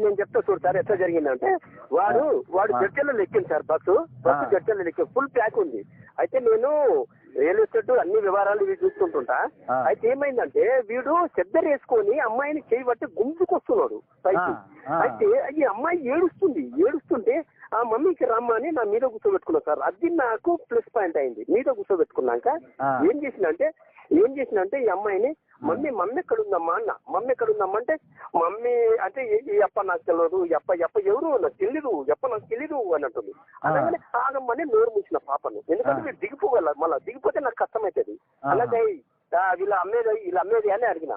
నేను చెప్తా చూడు సార్ ఎట్లా జరిగిందంటే వాడు వాడు ఆ. జడ్చల్లో లెక్కింది సార్ బస్సు బస్సు ఆ. జడ్చల్లో లెక్కి ఫుల్ ప్యాక్ ఉంది అయితే నేను రియల్ ఎస్టేట్ అన్ని వివరాలు ఇవి చూసుకుంటుంటా. అయితే ఏమైందంటే వీడు చెద్దరు వేసుకొని అమ్మాయిని చేయి బట్టి గుంజుకొస్తున్నాడు పైకి. అయితే ఈ అమ్మాయి ఏడుస్తుంది ఏడుస్తుంటే ఆ మమ్మీకి రమ్మని నా మీద కూర్చోబెట్టుకున్నా సార్ అది నాకు ప్లస్ పాయింట్ అయింది మీద కూర్చోబెట్టుకున్నాక. ఏం చేసిందంటే ఏం చేసిందంటే ఈ అమ్మాయిని మమ్మీ మమ్మీ ఎక్కడ ఉందమ్మా అన్న. మమ్మీ ఎక్కడ ఉందమ్మా అంటే మమ్మీ అంటే ఈ- అప్ప నాకు తెలియదు ఈ అప్ప ఎవరు నాకు తెలీదు ఎప్ప నాకు తెలీదు అని అంటుంది. అలాగనే ఆగమ్మని నోరు మూసిన పాపను. ఎందుకంటే. మీరు దిగిపోగల మళ్ళీ దిగిపోతే నాకు కష్టమవుతుంది. అలాగే వీళ్ళ అమ్మేది వీళ్ళ అమ్మేది అని అడిగిన.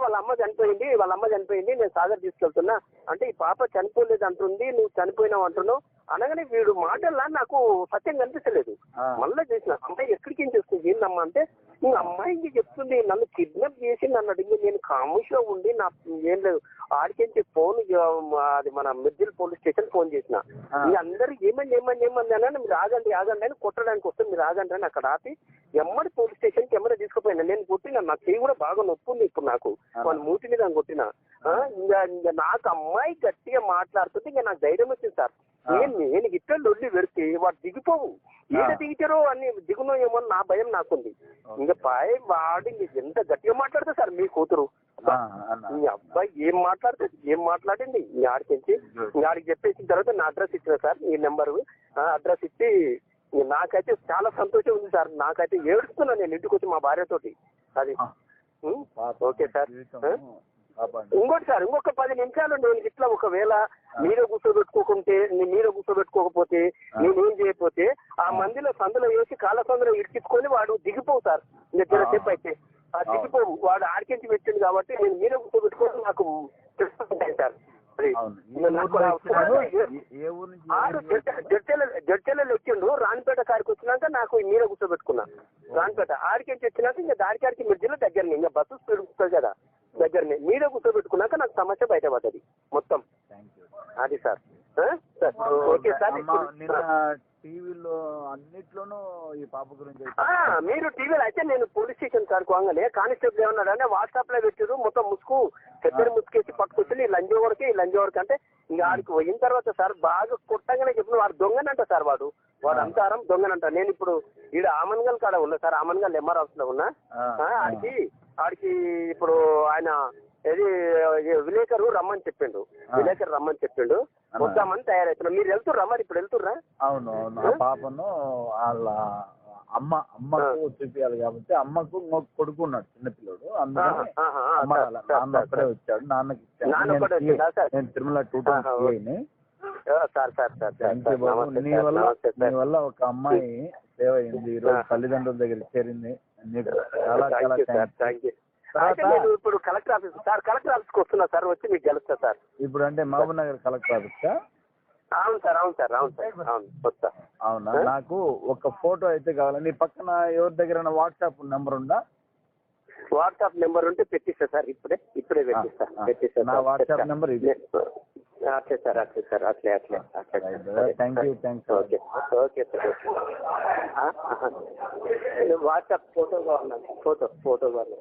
వాళ్ళ అమ్మ చనిపోయింది వాళ్ళ అమ్మ చనిపోయింది నేను సాగర్ తీసుకెళ్తున్నా. అంటే ఈ పాప చనిపోలేదు అంటుంది నువ్వు చనిపోయినావు అంటున్నావు. అనగానే వీడు మాటల్లా నాకు సత్యం కనిపించలేదు. మళ్ళీ చేసిన అమ్మాయి ఎక్కడికి ఏం చేస్తుంది ఏందమ్మా అంటే నువ్వు అమ్మాయికి చెప్తుంది నన్ను కిడ్నాప్ చేసి నన్ను అడిగి నేను కాముషిగా ఉండి నా ఏం లేదు ఆడికించి ఫోన్ అది మన మిర్జిల్ పోలీస్ స్టేషన్ ఫోన్ చేసిన. మీ అందరు ఏమని ఏమని ఏమని అని మీరు ఆగండి ఆగండి అని కొట్టడానికి వస్తే మీరు ఆగండి అని అక్కడ ఆపి ఎమ్మడి పోలీస్ స్టేషన్కి ఎమ్మడి తీసుకుపోయినా నేను కొట్టిన నా చెయ్యి కూడా బాగా నొప్పుంది ఇప్పుడు నాకు. వాళ్ళ మూతి మీద కొట్టిన ఇంకా ఇంకా నాకు అమ్మాయి గట్టిగా మాట్లాడుతుంటే ఇంకా నాకు ధైర్యం వచ్చింది సార్. నేను నేను ఇట్లా లొల్లి పెడితే వాడు దిగిపోవు. ఆ. దిగితారో అని దిగునో ఏమో నా భయం నాకుంది. ఇంకా పై వాడు ఎంత గట్టిగా మాట్లాడతా సార్ మీ కూతురు. మీ అబ్బాయి ఏం మాట్లాడుతుంది ఏం మాట్లాడింది? మీ ఆడికించి మీ ఆడికి చెప్పేసిన తర్వాత నా అడ్రస్ ఇచ్చిన సార్ ఈ నెంబర్. అడ్రస్ ఇచ్చి నాకైతే చాలా సంతోషం ఉంది సార్. నాకైతే ఏడుస్తున్నా నేను ఇంటికి వచ్చి మా భార్యతోటి. అది. Okay sir. ఇంకోటి సార్ ఇంకొక పది నిమిషాలు నేను ఇట్లా ఒకవేళ మీరే కూర్చోబెట్టుకోకుంటే మీరే కూర్చోబెట్టుకోకపోతే నేనేం చేయకపోతే ఆ మందిలో సందులో వేసి కాళ్ళ సందులో ఇడిపించుకొని వాడు దిగిపోవు సార్. దగ్గర సేపు అయితే. ఆ దిగిపోవు. వాడు ఆడికించి పెట్టింది కాబట్టి నేను మీరే కూర్చోబెట్టుకోవడం నాకు తెలుసుకుంటాను సార్. అది. అవును. ఈ ఇంకా నాకు ఊర్లో ఆ ఎక్కినాడు? ఫోన్ ఏ- ఏ ఊరు నుంచి ఏ ఆడు ఊరు నుంచి? జడ్చెల జడ్చెలలో ఎక్కిండు రాణిపేట కాడికి వచ్చినాక నాకు మీద కూర్చోబెట్టుకున్నా. రాణిపేట ఆడికి వచ్చినాక ఇంకా దాడికాడికి మధ్యలో దగ్గరనే ఇంకా బస్సు స్పీడ్ కదా. దగ్గరనే మీద కూర్చోబెట్టుకున్నాక నాకు సమస్య బయటపడ్డది మొత్తం. అది సార్? సార్ ఓకే సార్ టీవీలో అన్నిట్లోనూ ఈ పాప గురించి మీరు టీవీలో అయితే నేను పోలీస్ స్టేషన్ కాడికి వాగానే కానిస్టేబుల్ ఏమన్నాడు అంటే వాట్సాప్లో పెట్టారు మొత్తం ముసుగు చెద్దరు ముసుకేసి పట్టుకొచ్చి ఈ లంజో వరకు ఈ లంజో వరకు అంటే ఇంకా ఆడికి పోయిన తర్వాత సార్ బాగా కొట్టంగానే చెప్పిన వాడు దొంగనంట సార్ వాడు. వాడు. అంతారం దొంగనంట. నేను ఇప్పుడు ఈడ ఆమన్గల్ కాడ ఉన్నా సార్ ఆమన్గల్ ఎంఆర్ హౌస్లో ఉన్నా ఆడికి ఆడికి ఇప్పుడు ఆయన ఏది విలేకరు రమ్మని చెప్పిండు. విలేకరు రమ్మని చెప్పిండు. వద్దామని తయారవుతున్నాం మీరు వెళ్తుర్రా మరి? ఇప్పుడు వెళ్తుర్రా? అవును పాపను వాళ్ళ అమ్మ అమ్మకు చూపించాలి కాబట్టి అమ్మకు ఇంకొక కొడుకు ఉన్నాడు చిన్నపిల్లడు అందుకని నాన్న అప్పుడే సార్. వచ్చాడు. నాన్నకి నేను టీ- తిరుమల టూ టౌన్ ఆ, సార్ సార్ సార్ నీ వల్ల నీ ఒక అమ్మాయి సేవ అయింది ఈ రోజు. తల్లిదండ్రుల దగ్గర చేరింది. నీకు చాలా థ్యాంక్ చాలా you sir thanks thank you తర్వాత- అయితే నేను ఇప్పుడు కలెక్టర్ ఆఫీస్ సార్ కలెక్టర్ ఆఫీస్కి వస్తున్నా సార్ వచ్చి మీకు గెలుస్తా సార్. ఇప్పుడు అంటే మహబూబ్ నగర్ కలెక్టర్ ఆఫీస్? అవును సార్ అవును సార్ అవును సార్ అవును వస్తా. అవునా? నాకు ఒక ఫోటో అయితే కావాలి? నీ పక్కన ఎవరి దగ్గర వాట్సాప్ నెంబర్ ఉందా? వాట్సాప్ నెంబర్ ఉంటే పెట్టిస్తా సార్ ఇప్పుడే ఇప్పుడే పెట్టిస్తా పెట్టిస్తా నా వాట్సాప్. నెంబర్ ఇది. నే- అట్లే సార్ అట్లే సార్ అట్లే అట్లే అట్లే Right, brother. Thank you, thanks. Okay okay sir okay ఆ, ఆహా. వాట్సాప్ ఫోటో కావాలి